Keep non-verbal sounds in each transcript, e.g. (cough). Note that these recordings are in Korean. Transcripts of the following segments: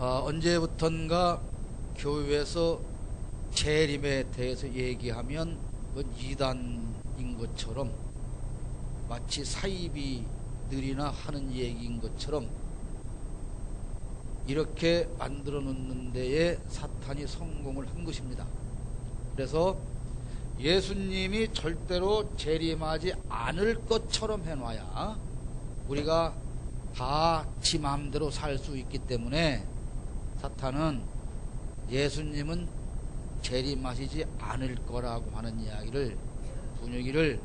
어, 언제부턴가 교회에서 재림에 대해서 얘기하면 그건 이단인 것처럼 마치 사입이 느리나 하는 얘기인 것처럼 이렇게 만들어 놓는 데에 사탄이 성공을 한 것입니다. 그래서 예수님이 절대로 재림하지 않을 것처럼 해놔야 우리가 다 지 마음대로 살 수 있기 때문에 사탄은 예수님은 재림하시지 않을 거라고 하는 이야기를 분위기를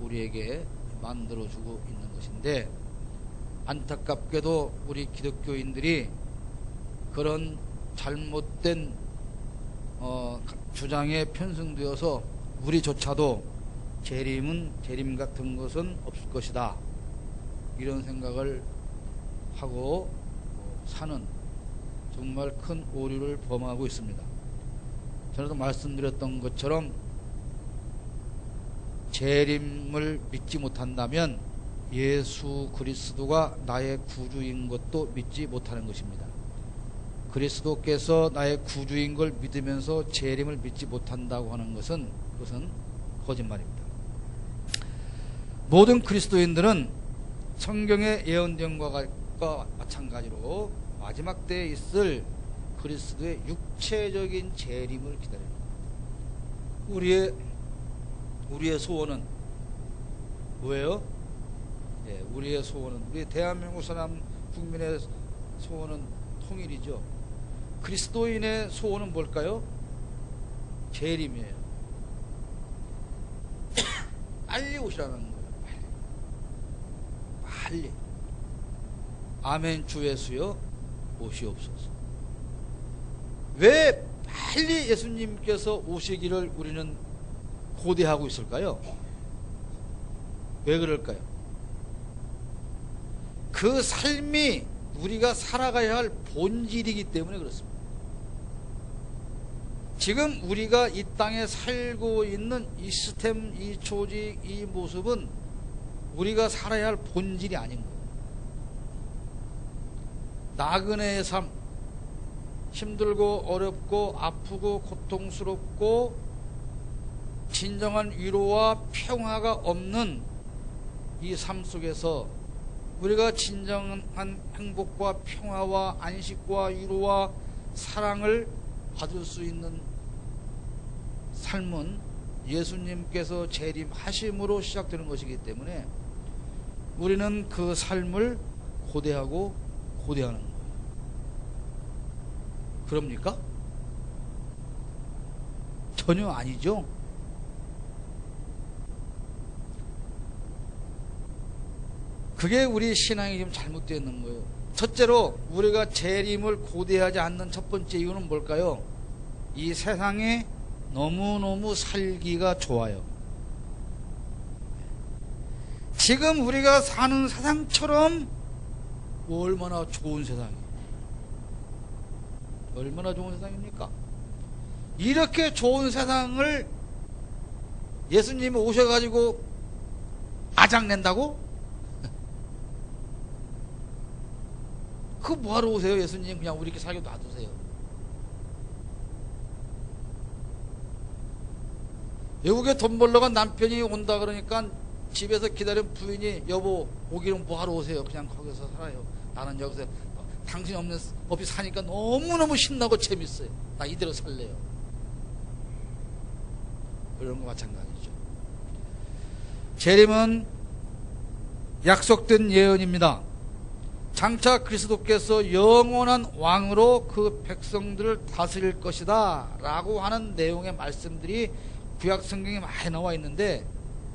우리에게 만들어주고 있는 것인데 안타깝게도 우리 기독교인들이 그런 잘못된 어, 주장에 편승되어서 우리조차도 재림은 재림 같은 것은 없을 것이다. 이런 생각을 하고 사는 정말 큰 오류를 범하고 있습니다. 전에도 말씀드렸던 것처럼 재림을 믿지 못한다면 예수 그리스도가 나의 구주인 것도 믿지 못하는 것입니다. 그리스도께서 나의 구주인 걸 믿으면서 재림을 믿지 못한다고 하는 것은 그것은 거짓말입니다. 모든 그리스도인들은 성경의 예언된 것과 마찬가지로 마지막 때에 있을 그리스도의 육체적인 재림을 기다립니다. 우리의 우리의 소원은 뭐예요? 예, 우리의 소원은 우리 대한민국 사람 국민의 소원은 통일이죠. 그리스도인의 소원은 뭘까요? 재림이에요. (coughs) 빨리 오시라는 거예요. 빨리. 빨리. 아멘 주 예수여 오시옵소서. 왜 빨리 예수님께서 오시기를 우리는 고대하고 있을까요? 왜 그럴까요? 그 삶이 우리가 살아가야 할 본질이기 때문에 그렇습니다. 지금 우리가 이 땅에 살고 있는 이 시스템, 이 조직, 이 모습은 우리가 살아야 할 본질이 아닌 거예요. 나그네의 삶, 힘들고 어렵고 아프고 고통스럽고 진정한 위로와 평화가 없는 이 삶 속에서 우리가 진정한 행복과 평화와 안식과 위로와 사랑을 받을 수 있는 삶은 예수님께서 재림하심으로 시작되는 것이기 때문에 우리는 그 삶을 고대하고 고대하는 거예요. 그럽니까? 전혀 아니죠. 그게 우리 신앙이 좀 잘못되어 있는 거예요. 첫째로 우리가 재림을 고대하지 않는 첫 번째 이유는 뭘까요? 이 세상에 너무너무 살기가 좋아요. 지금 우리가 사는 세상처럼 얼마나 좋은 세상이에요. 얼마나 좋은 세상입니까? 이렇게 좋은 세상을 예수님이 오셔가지고 아장낸다고? 그 뭐하러 오세요 예수님 그냥 우리 이렇게 살게 놔두세요 외국에 돈 벌러 간 남편이 온다 그러니까 집에서 기다린 부인이 여보 오기는 뭐하러 오세요 그냥 거기서 살아요 나는 여기서 당신 없는 없이 사니까 너무너무 신나고 재밌어요. 나 이대로 살래요. 이런 거 마찬가지죠. 재림은 약속된 예언입니다. 장차 그리스도께서 영원한 왕으로 그 백성들을 다스릴 것이다 라고 하는 내용의 말씀들이 구약 성경에 많이 나와 있는데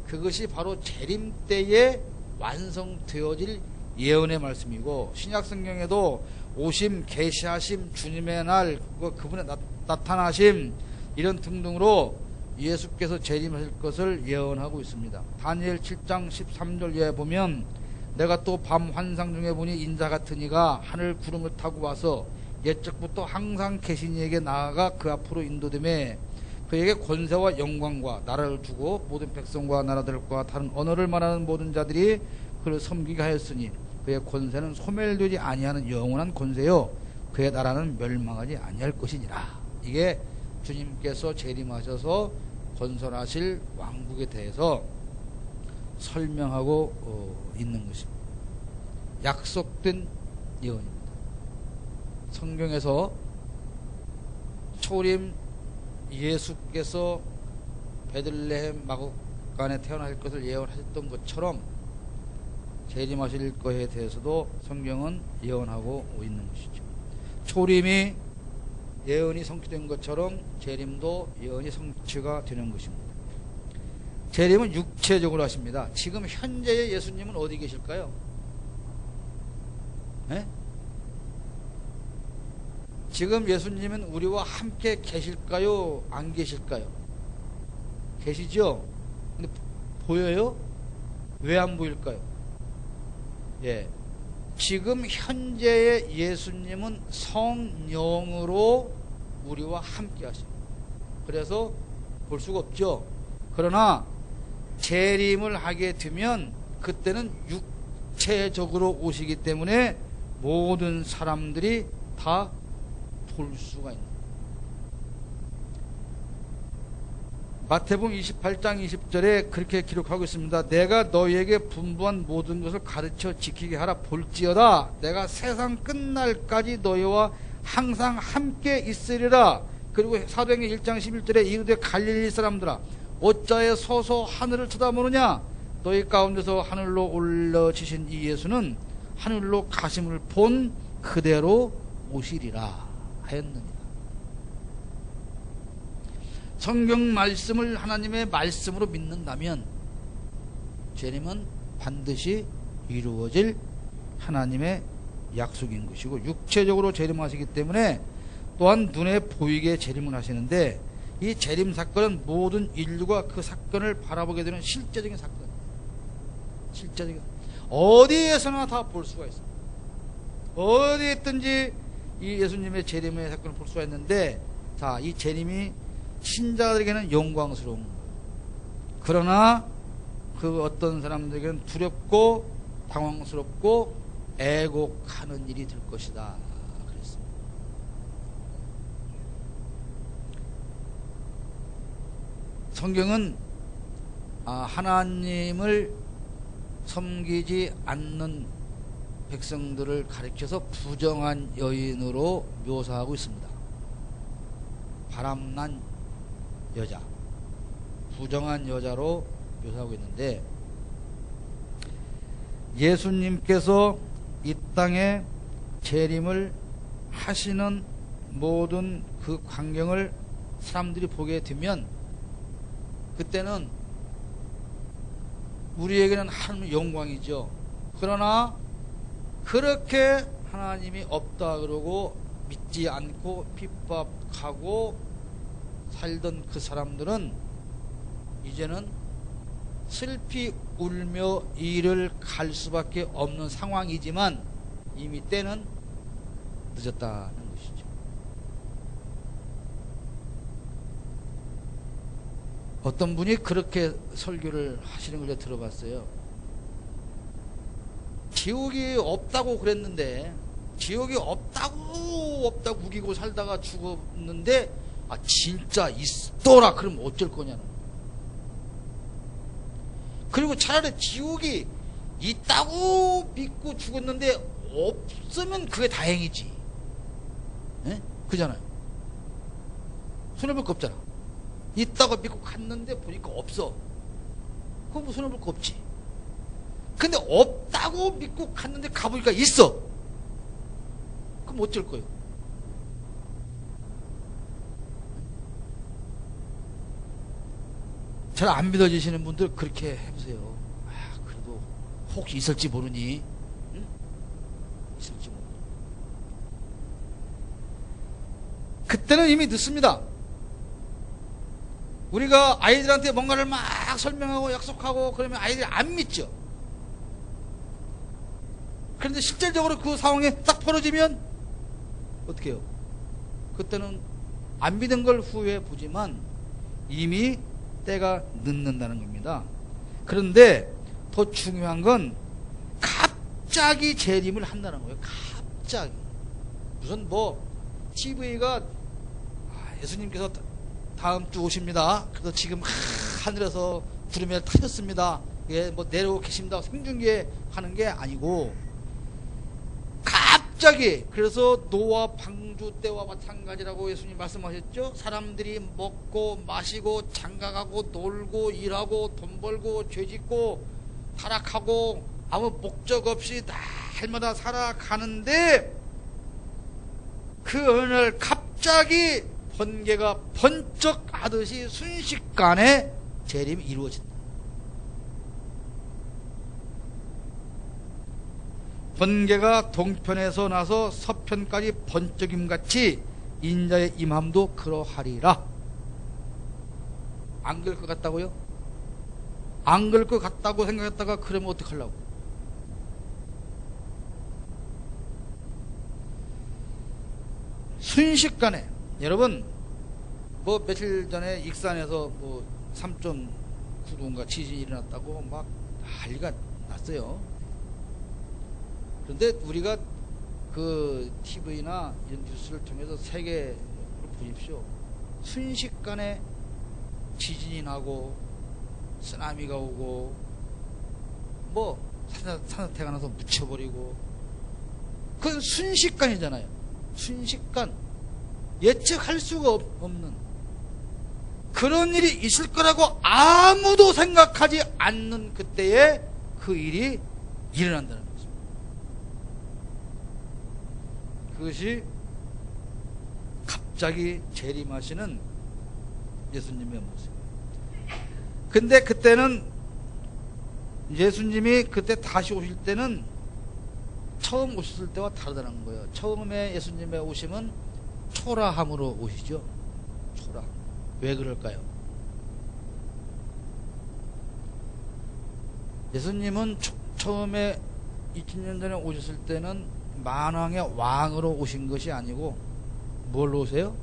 그것이 바로 재림 때에 완성되어질 예언의 말씀이고 신약 성경에도 오심, 계시하심, 주님의 날, 그분의 나, 타나심 이런 등등으로 예수께서 재림하실 것을 예언하고 있습니다. 다니엘 7장 13절에 보면 내가 또 밤 환상 중에 보니 인자 같은 이가 하늘 구름을 타고 와서 옛적부터 항상 계신 이에게 나아가 그 앞으로 인도됨에 그에게 권세와 영광과 나라를 주고 모든 백성과 나라들과 다른 언어를 말하는 모든 자들이 그를 섬기게 하였으니 그의 권세는 소멸되지 아니하는 영원한 권세요 그의 나라는 멸망하지 아니할 것이니라. 이게 주님께서 재림하셔서 건설하실 왕국에 대해서 설명하고 어, 있는 것입니다. 약속된 예언입니다. 성경에서 초림 예수께서 베들레헴 마곡간에 태어날 것을 예언하셨던 것처럼 재림하실 것에 대해서도 성경은 예언하고 있는 것이죠. 초림이 예언이 성취된 것처럼 재림도 예언이 성취가 되는 것입니다. 재림은 육체적으로 하십니다. 지금 현재의 예수님은 어디 계실까요? 예? 지금 예수님은 우리와 함께 계실까요? 안 계실까요? 계시죠? 근데 보여요? 왜 안 보일까요? 예. 지금 현재의 예수님은 성령으로 우리와 함께 하십니다. 그래서 볼 수가 없죠. 그러나 재림을 하게 되면 그때는 육체적으로 오시기 때문에 모든 사람들이 다 볼 수가 있는 마태복음 28장 20절에 그렇게 기록하고 있습니다. 내가 너희에게 분부한 모든 것을 가르쳐 지키게 하라 볼지어다 내가 세상 끝날까지 너희와 항상 함께 있으리라. 그리고 사도행전 1장 11절에 이르되 갈릴리 사람들아 어짜에 서서 하늘을 쳐다보느냐 너희 가운데서 하늘로 올라지신 이 예수는 하늘로 가심을 본 그대로 오시리라 하였느니라. 성경 말씀을 하나님의 말씀으로 믿는다면 재림은 반드시 이루어질 하나님의 약속인 것이고 육체적으로 재림하시기 때문에 또한 눈에 보이게 재림을 하시는데 이 재림 사건은 모든 인류가 그 사건을 바라보게 되는 실제적인 사건. 실제적인 어디에서나 다 볼 수가 있습니다. 어디에 있든지 이 예수님의 재림의 사건을 볼 수가 있는데 자, 이 재림이 신자들에게는 영광스러운. 그러나 그 어떤 사람들에게는 두렵고 당황스럽고 애곡하는 일이 될 것이다. 그랬습니다. 성경은 아, 하나님을 섬기지 않는 백성들을 가리켜서 부정한 여인으로 묘사하고 있습니다. 바람난 여자, 부정한 여자로 묘사하고 있는데 예수님께서 이 땅에 재림을 하시는 모든 그 광경을 사람들이 보게 되면 그때는 우리에게는 하나님의 영광이죠. 그러나 그렇게 하나님이 없다 그러고 믿지 않고 핍박하고 살던 그 사람들은 이제는 슬피 울며 일을 갈 수밖에 없는 상황이지만 이미 때는 늦었다는 것이죠. 어떤 분이 그렇게 설교를 하시는 걸 들어봤어요. 지옥이 없다고 그랬는데 지옥이 없다고 없다고 우기고 살다가 죽었는데 아 진짜 있더라. 그러면 어쩔 거냐는 그리고 차라리 지옥이 있다고 믿고 죽었는데 없으면 그게 다행이지. 예? 그잖아요. 손해볼 거 없잖아. 있다고 믿고 갔는데 보니까 없어. 그럼 뭐 손해볼 거 없지. 근데 없다고 믿고 갔는데 가보니까 있어. 그럼 어쩔 거예요 잘 안 믿어지시는 분들 그렇게 해보세요. 아, 그래도 혹시 있을지 모르니, 응? 있을지 모르니. 그때는 이미 늦습니다. 우리가 아이들한테 뭔가를 막 설명하고 약속하고 그러면 아이들이 안 믿죠. 그런데 실질적으로 그 상황에 딱 벌어지면 어떻게 해요? 그때는 안 믿은 걸 후회해 보지만 이미 때가 늦는다는 겁니다. 그런데 더 중요한 건 갑자기 재림을 한다는 거예요. 갑자기. 무슨 뭐 TV가 아, 예수님께서 다- 다음 주 오십니다. 그래서 지금 하늘에서 구름에 타셨습니다. 예, 뭐 내려오고 계십니다. 생중계 하는 게 아니고 갑자기 그래서 노아 방주 때와 마찬가지라고 예수님 말씀하셨죠. 사람들이 먹고 마시고 장가가고 놀고 일하고 돈 벌고 죄짓고 타락하고 아무 목적 없이 날마다 살아가는데 그 어느 날 갑자기 번개가 번쩍 하듯이 순식간에 재림이 이루어진다. 번개가 동편에서 나서 서편까지 번쩍임 같이 인자의 임함도 그러하리라. 안 그럴 것 같다고요? 안 그럴 것 같다고 생각했다가 그러면 어떡하려고? 순식간에 여러분 뭐 며칠 전에 익산에서 뭐 3.9도인가 지진이 일어났다고 막 난리가 났어요. 그런데 우리가 그 TV나 이런 뉴스를 통해서 세계를 보십시오. 순식간에 지진이 나고 쓰나미가 오고 뭐 산사- 산사태가 나서 묻혀버리고 그건 순식간이잖아요. 순식간 예측할 수가 없- 없는 그런 일이 있을 거라고 아무도 생각하지 않는 그때에 그 일이 일어난다는 거죠. 그것이 갑자기 재림하시는 예수님의 모습. 근데 그때는 예수님이 그때 다시 오실 때는 처음 오셨을 때와 다르다는 거예요. 처음에 예수님의 오심은 초라함으로 오시죠. 초라. 왜 그럴까요? 예수님은 초- 처음에 2000년 전에 오셨을 때는 만왕의 왕으로 오신 것이 아니고 뭘로 오세요?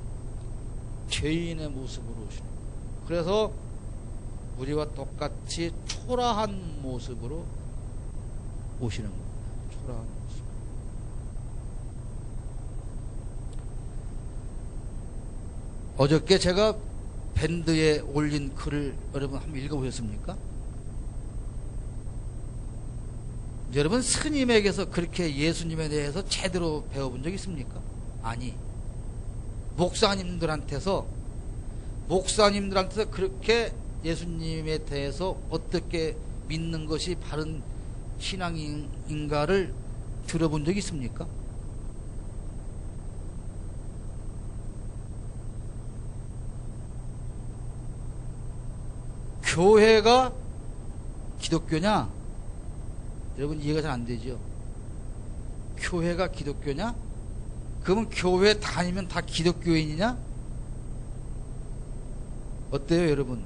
죄인의 모습으로 오시는. 그래서 우리와 똑같이 초라한 모습으로 오시는 겁니다. 초라한 모습. 어저께 제가 밴드에 올린 글을 여러분 한번 읽어보셨습니까? 여러분 스님에게서 그렇게 예수님에 대해서 제대로 배워본 적 있습니까? 아니. 목사님들한테서 목사님들한테서 그렇게 예수님에 대해서 어떻게 믿는 것이 바른 신앙인가를 들어본 적 있습니까? 교회가 기독교냐? 여러분 이해가 잘 안 되죠? 교회가 기독교냐? 그러면 교회 다니면 다 기독교인이냐? 어때요, 여러분?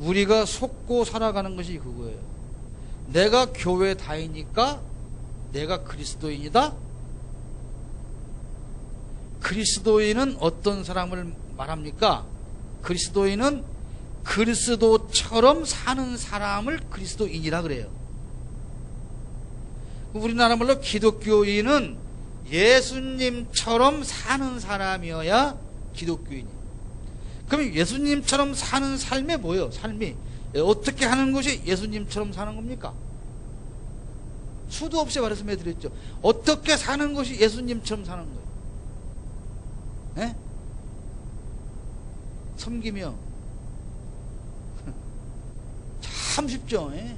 우리가 속고 살아가는 것이 그거예요. 내가 교회 다니니까 내가 그리스도인이다? 그리스도인은 어떤 사람을 말합니까? 그리스도인은 그리스도처럼 사는 사람을 그리스도인이라 그래요. 우리나라 말로 기독교인은 예수님처럼 사는 사람이어야 기독교인이에요. 그럼 예수님처럼 사는 삶이 뭐예요? 삶이 어떻게 하는 것이 예수님처럼 사는 겁니까? 수도 없이 말씀해 드렸죠. 어떻게 사는 것이 예수님처럼 사는 거예요? 예? 섬기며 참 쉽죠. 예?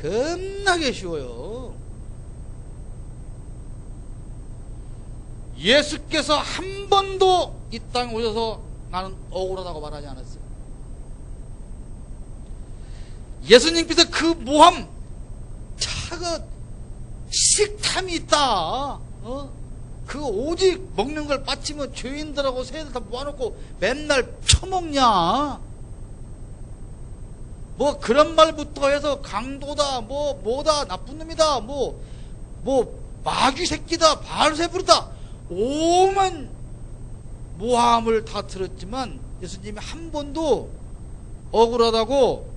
겁나게 쉬워요. 예수께서 한 번도 이 땅에 오셔서 나는 억울하다고 말하지 않았어요. 예수님께서 그 모함, 차가 식탐이 있다. 어? 그 오직 먹는 걸 빠치면 죄인들하고 새들 다 모아놓고 맨날 처먹냐? 뭐 그런 말부터 해서 강도다, 뭐 뭐다, 나쁜 놈이다, 뭐뭐 마귀 새끼다, 바알세불이다, 오만 모함을 다 들었지만 예수님이 한 번도 억울하다고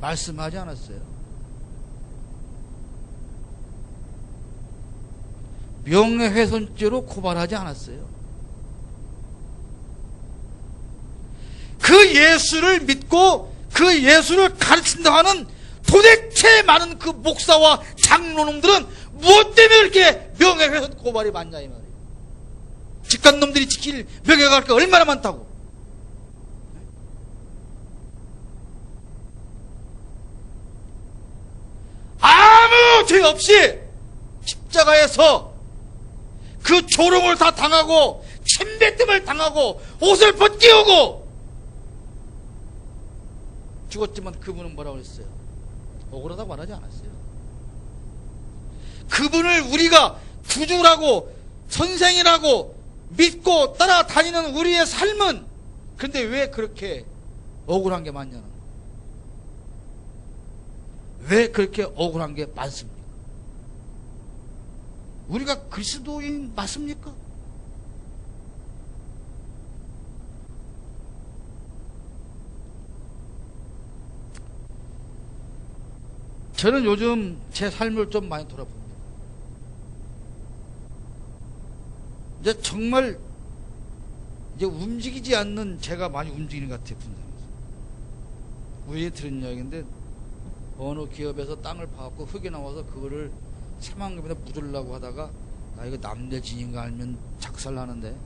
말씀하지 않았어요. 명예훼손죄로 고발하지 않았어요. 그 예수를 믿 고 그 예수를 가르친다 하는 도대체 많은 그 목사와 장로놈들은 무엇 때문에 이렇게 명예훼손 고발이 많냐 이 말이에요. 직관놈들이 지킬 명예가 얼마나 많다고. 아무 죄 없이 십자가에서 그 조롱을 다 당하고 침뱉음을 당하고 옷을 벗기우고 죽었지만 그분은 뭐라고 했어요? 억울하다고 말하지 않았어요. 그분을 우리가 구주라고 선생이라고 믿고 따라다니는 우리의 삶은 근데 왜 그렇게 억울한 게 많냐는 왜 그렇게 억울한 게 많습니까? 우리가 그리스도인 맞습니까? 저는 요즘 제 삶을 좀 많이 돌아봅니다. 이제 정말 이제 움직이지 않는 제가 많이 움직이는 것 같아요, 분상에서. 우연히 들은 이야기인데 어느 기업에서 땅을 파갖고 흙이 나와서 그거를 새만금에다 묻으려고 하다가 나 이거 남들 지인 거 알면 작살나는데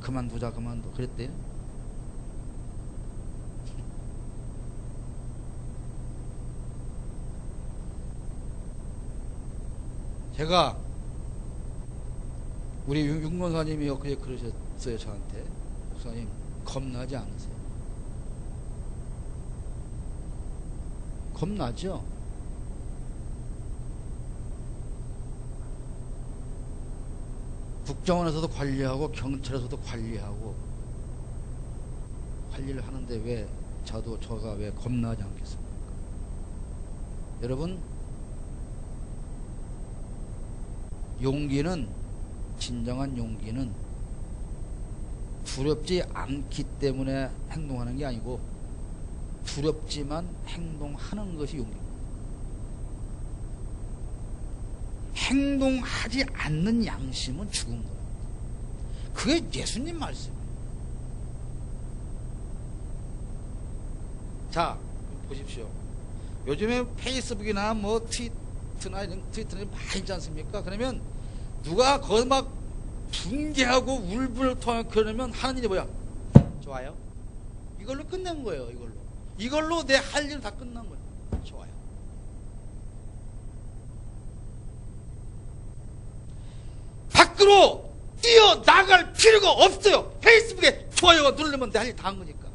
그만두자 그만둬 그랬대요. 제가 우리 윤- 윤건사님이 엊그제 그러셨어요 저한테 목사님 겁나지 않으세요? 겁나죠? 국정원에서도 관리하고 경찰에서도 관리하고 관리를 하는데 왜 저도 저가 왜 겁나지 않겠습니까? 여러분 용기는 진정한 용기는 두렵지 않기 때문에 행동하는 게 아니고 두렵지만 행동하는 것이 용기입니다. 행동하지 않는 양심은 죽은 거예요. 그게 예수님 말씀이에요. 자, 보십시오. 요즘에 페이스북이나 뭐 트위터 나 이런 트위터나 많이 있지 않습니까? 그러면 누가 거기 막 분개하고 울분을 토하 그러면 하는 일이 뭐야? 좋아요. 이걸로 끝낸 거예요, 이걸로. 이걸로 내 할 일 다 끝난 거예요. 좋아요. 밖으로 뛰어나갈 필요가 없어요. 페이스북에 좋아요가 누르면 내 할 일 다 한 거니까.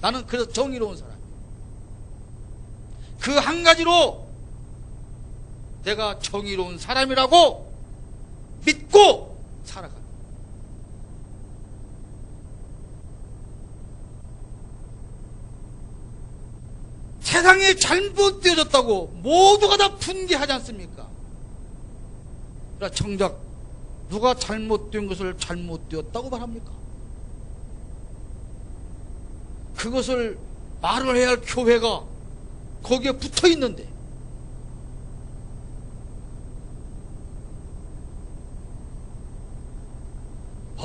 나는 그래서 정의로운 사람. 그 한 가지로 내가 정의로운 사람이라고 믿고 살아가. 세상에 잘못되어졌다고 모두가 다 분개하지 않습니까? 그러나 정작 누가 잘못된 것을 잘못되었다고 말합니까? 그것을 말을 해야 할 교회가 거기에 붙어 있는데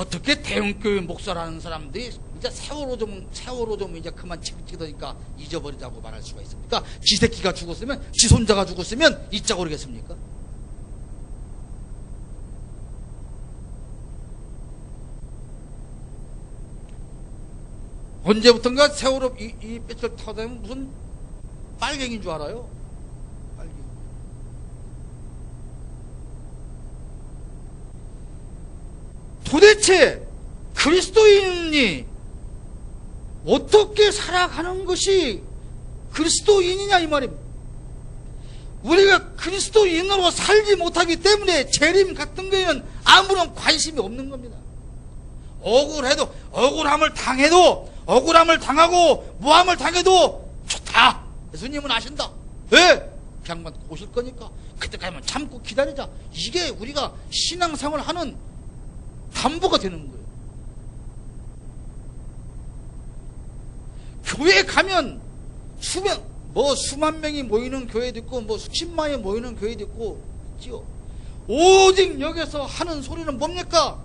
어떻게 대형교회 목사라는 사람들이 이제 세월호 좀 세월호 좀 이제 그만 찍찍으니까 잊어버리자고 말할 수가 있습니까? 지 새끼가 죽었으면 지 손자가 죽었으면 잊자 그러겠습니까? 언제부턴가 세월호 이, 이 뺏을 타다 보면 무슨 빨갱인 줄 알아요? 빨갱. 도대체 그리스도인이 어떻게 살아가는 것이 그리스도인이냐 이 말입니다. 우리가 그리스도인으로 살지 못하기 때문에 재림 같은 거에는 아무런 관심이 없는 겁니다. 억울해도 억울함을 당해도 억울함을 당하고 모함을 당해도 좋다. 예수님은 아신다. 왜? 그냥만 오실 거니까 그때까지만 참고 기다리자. 이게 우리가 신앙생활 하는 담보가 되는 거예요. 교회 가면 수명 뭐 수만 명이 모이는 교회도 있고 뭐 수십만이 모이는 교회도 있고 있지요. 오직 여기서 하는 소리는 뭡니까?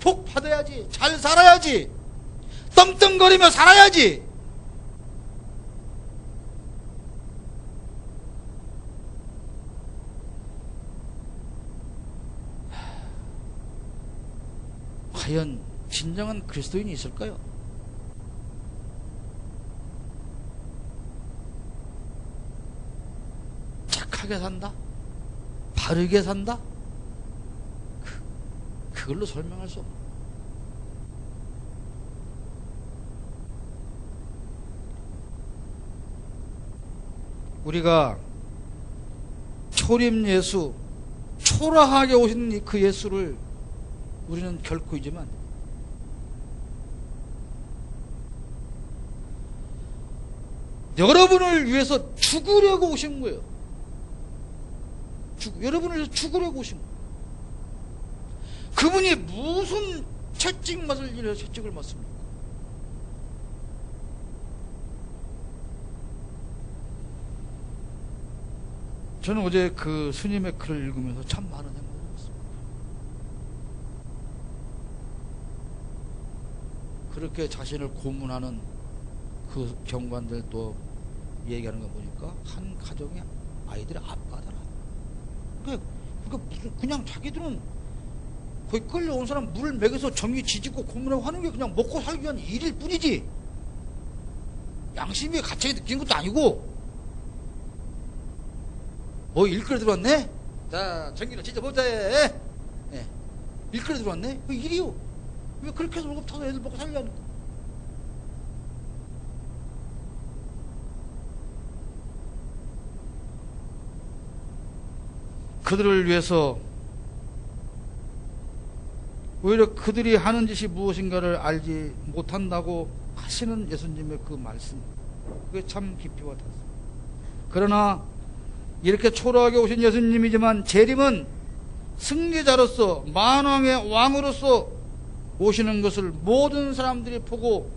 복 받아야지. 잘 살아야지. 떵떵거리며 살아야지. 과연 진정한 그리스도인이 있을까요? 착하게 산다? 바르게 산다? 그, 그걸로 설명할 수 없는 우리가 초림 예수, 초라하게 오신 그 예수를 우리는 결코 잊으면. 여러분을 위해서 죽으려고 오신 거예요. 죽, 여러분을 위해서 죽으려고 오신 거예요. 그분이 무슨 채찍 맛을 일해 채찍을 맞습니까? 저는 어제 그 스님의 글을 읽으면서 참 많은 생각을 했습니다. 그렇게 자신을 고문하는 그 경관들 또 얘기하는 거 보니까 한 가정의 아이들의 아빠더라. 그러니까, 그러니까 무슨 그냥 자기들은 거기 끌려온 사람 물을 먹여서 정이 지지고 고문하고 하는 게 그냥 먹고 살기 위한 일일 뿐이지. 양심이 갇혀 느낀 것도 아니고. 뭐 일거리 들어왔네? 자, 전기를 진짜 보자. 예. 일거리 들어왔네? 그 일이요. 왜 그렇게 해서 월급 타서 애들 먹고 살려니까. 그들을 위해서 오히려 그들이 하는 짓이 무엇인가를 알지 못한다고 하시는 예수님의 그 말씀 그게 참 깊이 와닿습니다. 그러나 이렇게 초라하게 오신 예수님이지만 재림은 승리자로서 만왕의 왕으로서 오시는 것을 모든 사람들이 보고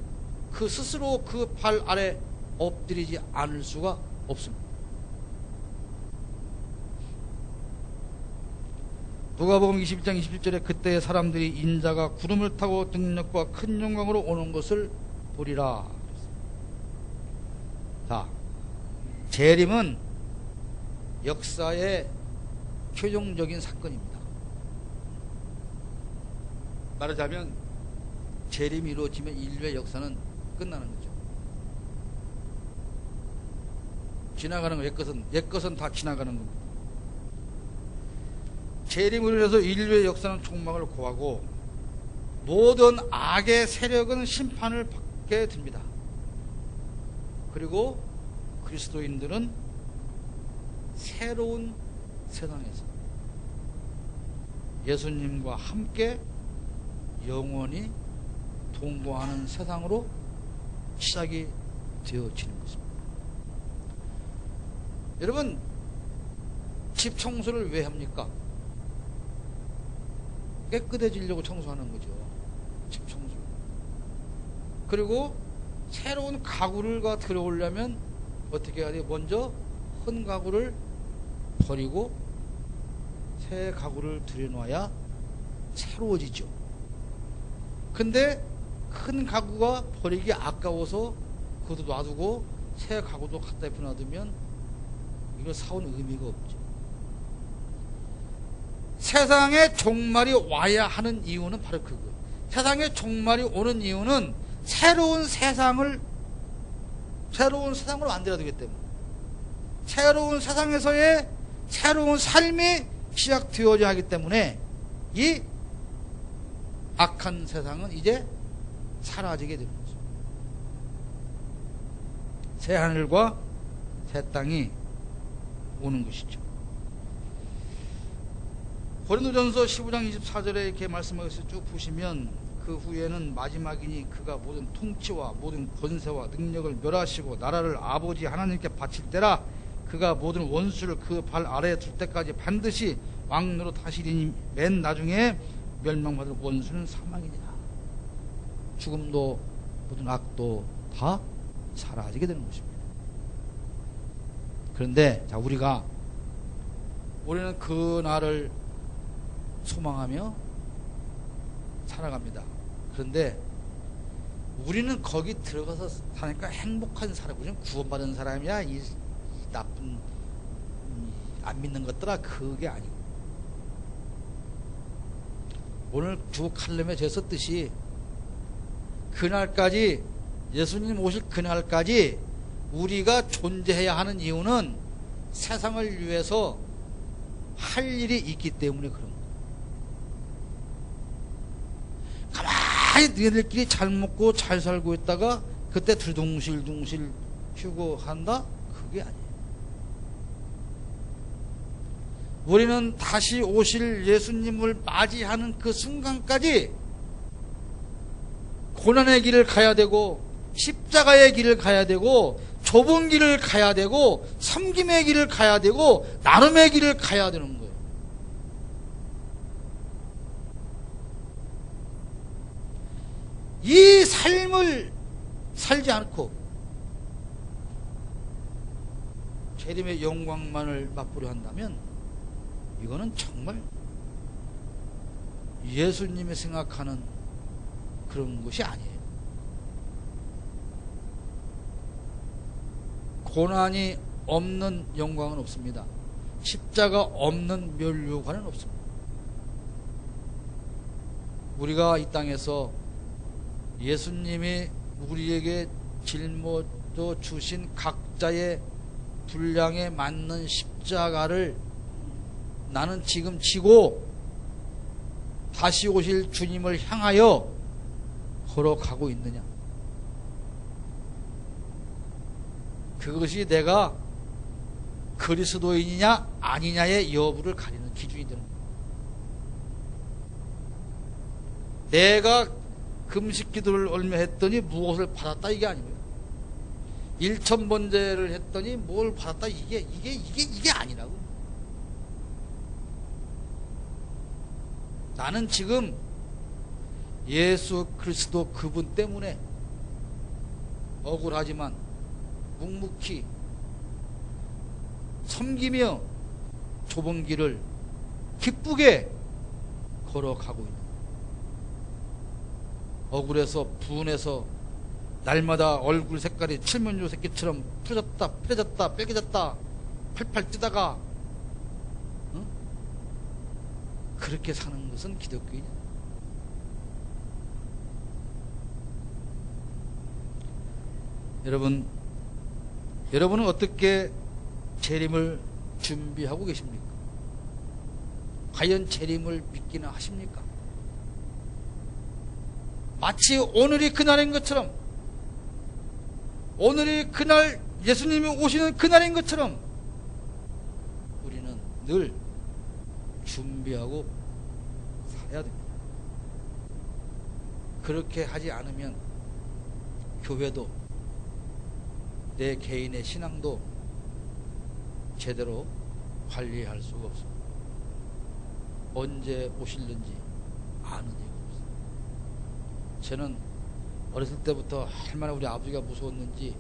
그 스스로 그 발 아래 엎드리지 않을 수가 없습니다. 누가복음 22장 27절에 그때의 사람들이 인자가 구름을 타고 능력과 큰 영광으로 오는 것을 보리라. 자, 재림은 역사의 최종적인 사건입니다. 말하자면 재림이 이루어지면 인류의 역사는 끝나는 거죠. 지나가는 거, 옛것은, 옛것은 다 지나가는 겁니다. 재림으로 인해서 인류의 역사는 총망을 고하고 모든 악의 세력은 심판을 받게 됩니다. 그리고 그리스도인들은 새로운 세상에서 예수님과 함께 영원히 동거하는 세상으로 시작이 되어지는 것입니다. 여러분, 집 청소를 왜 합니까? 깨끗해지려고 청소하는 거죠. 집 청소. 그리고 새로운 가구를 들어오려면 어떻게 해야 돼요? 먼저 큰 가구를 버리고 새 가구를 들여놔야 새로워지죠. 근데 큰 가구가 버리기 아까워서 그것도 놔두고 새 가구도 갖다 옆에 놔두면 이걸 사온 의미가 없죠. 세상의 종말이 와야 하는 이유는 바로 그거예요. 세상의 종말이 오는 이유는 새로운 세상을 새로운 세상을 만들어야 되기 때문에 새로운 세상에서의 새로운 삶이 시작되어야 하기 때문에 이 악한 세상은 이제 사라지게 되는 거죠. 새 하늘과 새 땅이 오는 것이죠. 고린도전서 15장 24절에 이렇게 말씀하셔서 쭉 보시면 그 후에는 마지막이니 그가 모든 통치와 모든 권세와 능력을 멸하시고 나라를 아버지 하나님께 바칠 때라 그가 모든 원수를 그 발 아래에 둘 때까지 반드시 왕노로 다시리니 맨 나중에 멸망받을 원수는 사망이니라 죽음도 모든 악도 다 사라지게 되는 것입니다 그런데 자 우리가 우리는 그 날을 소망하며 살아갑니다. 그런데 우리는 거기 들어가서 사니까 행복한 사람, 우리는 구원받은 사람이야. 이, 이 나쁜, 이, 안 믿는 것들아. 그게 아니고. 오늘 주 칼럼에 제 썼듯이 그날까지 예수님 오실 그날까지 우리가 존재해야 하는 이유는 세상을 위해서 할 일이 있기 때문에 그런 거예요. 가만히 너희들끼리 잘 먹고 잘 살고 있다가 그때 들둥실둥실 휴고 한다? 그게 아니에요. 우리는 다시 오실 예수님을 맞이하는 그 순간까지 고난의 길을 가야 되고 십자가의 길을 가야 되고 좁은 길을 가야 되고 섬김의 길을 가야 되고 나눔의 길을 가야 되는 거예요. 이 삶을 살지 않고 재림의 영광만을 맛보려 한다면 이거는 정말 예수님이 생각하는 그런 것이 아니에요. 고난이 없는 영광은 없습니다. 십자가 없는 멸류관은 없습니다. 우리가 이 땅에서 예수님이 우리에게 짊어져 주신 각자의 분량에 맞는 십자가를 나는 지금 지고 다시 오실 주님을 향하여 걸어가고 있느냐? 그것이 내가 그리스도인이냐 아니냐의 여부를 가리는 기준이 되는 거예요. 내가 금식 기도를 얼마 했더니 무엇을 받았다 이게 아니고요. 일천 번제를 했더니 뭘 받았다 이게 이게 이게 이게 아니라고. 나는 지금 예수 그리스도 그분 때문에 억울하지만 묵묵히 섬기며 좁은 길을 기쁘게 걸어가고 있는 억울해서 분해서 날마다 얼굴 색깔이 칠면조 새끼처럼 풀어졌다 풀어졌다 빼겨졌다 팔팔 뛰다가 응? 그렇게 사는 것은 기독교이냐 여러분 여러분은 어떻게 재림을 준비하고 계십니까? 과연 재림을 믿기나 하십니까? 마치 오늘이 그날인 것처럼 오늘이 그날 예수님이 오시는 그날인 것처럼 우리는 늘 준비하고 살아야 됩니다. 그렇게 하지 않으면 교회도 내 개인의 신앙도 제대로 관리할 수가 없습니다. 언제 오실는지 아는 이가 없어요. 저는 어렸을 때부터 얼마나 우리 아버지가 무서웠는지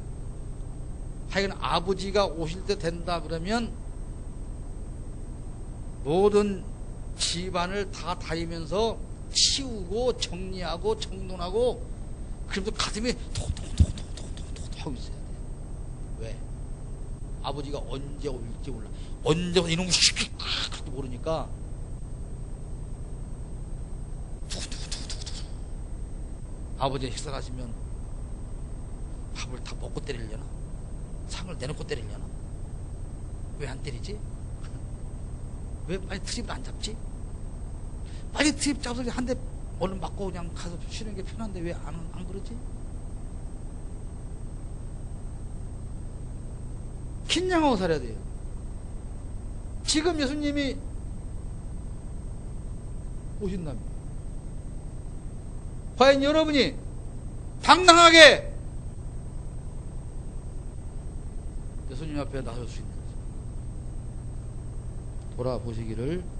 하여간 아버지가 오실 때 된다 그러면 모든 집안을 다 다니면서 치우고 정리하고 정돈하고 그러면서 가슴이 톡톡톡톡톡톡 하고 있어요. 왜? 아버지가 언제 올지 몰라. 언제 이놈의 시키 그것도 모르니까 아버지 식사하시면 밥을 다 먹고 때리려나? 상을 내놓고 때리려나? 왜 안 때리지? 왜 빨리 트립을 안 잡지? 빨리 트립 잡아서 한 대 얼른 맞고 그냥 가서 쉬는 게 편한데 왜 안 안 그러지? 긴장하고 살아야 돼요. 지금 예수님이 오신다면 과연 여러분이 당당하게 예수님 앞에 나설 수 있는지 돌아보시기를